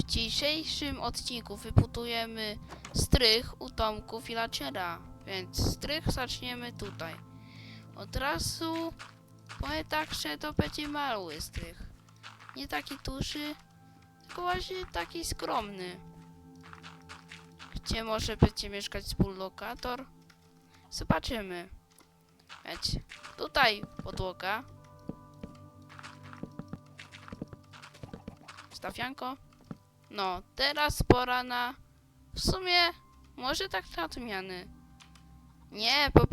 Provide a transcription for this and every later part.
W dzisiejszym odcinku wyputujemy strych u Tomku Villagera, więc strych zaczniemy tutaj. Od razu powiem tak, że to będzie mały strych. Nie taki duży, tylko właśnie taki skromny. Gdzie może będzie mieszkać współlokator? Zobaczymy. Więc tutaj podłoga. Stawianko. No, teraz pora na... W sumie, może tak na odmiany. Nie, bo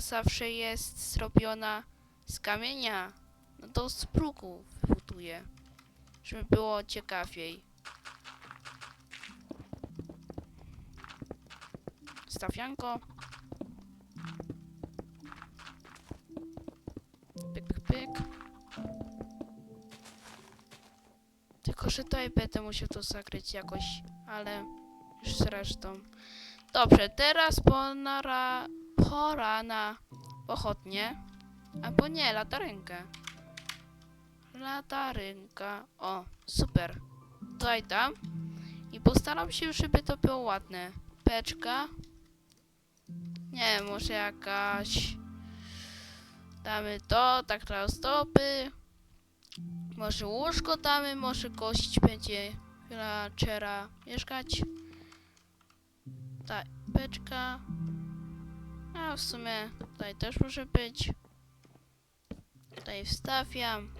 zawsze jest zrobiona z kamienia. No to z bruku wybuduję. Żeby było ciekawiej. Stawianko. Tylko, że tutaj będę musiał to zakryć jakoś, ale już zresztą. Dobrze, teraz pora, pora na pochodnie. Albo nie, latarynkę. Latarynka. O, super. Tutaj dam. I postaram się, żeby to było ładne. Peczka. Nie, może jakaś... Damy to, tak na stopy. Może łóżko damy, może gość będzie villagera mieszkać. Ta beczka. A w sumie tutaj też może być. Tutaj wstawiam.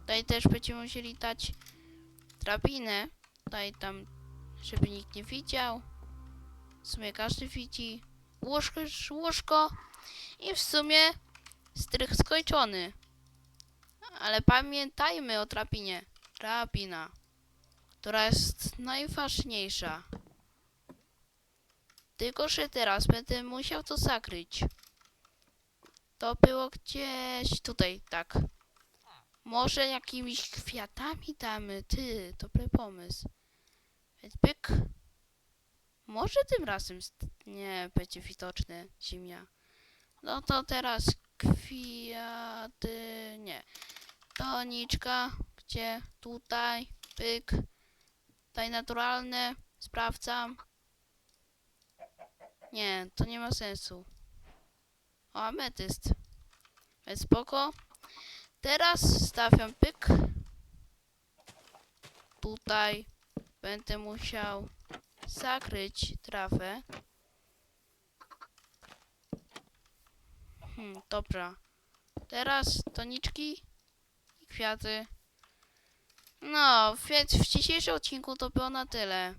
Tutaj też będziemy musieli dać drabinę. Tutaj tam, żeby nikt nie widział. W sumie każdy widzi. Łóżko, łóżko. I w sumie strych skończony. Ale pamiętajmy o drabinie. Drabina, która jest najważniejsza. Tylko, że teraz będę musiał to zakryć. To było gdzieś tutaj, tak. Może jakimiś kwiatami damy. Ty, dobry pomysł. Więc pyk. Może tym razem nie będzie widoczny ziemia. No to teraz kwiaty. Nie. Toniczka, gdzie? Tutaj, pyk. Tutaj naturalne, sprawdzam. Nie, to nie ma sensu. O, ametyst. Więc spoko. Teraz stawiam pyk. Tutaj będę musiał zakryć trawę. Hmm, dobra. Teraz toniczki kwiaty. No, więc w dzisiejszym odcinku to było na tyle.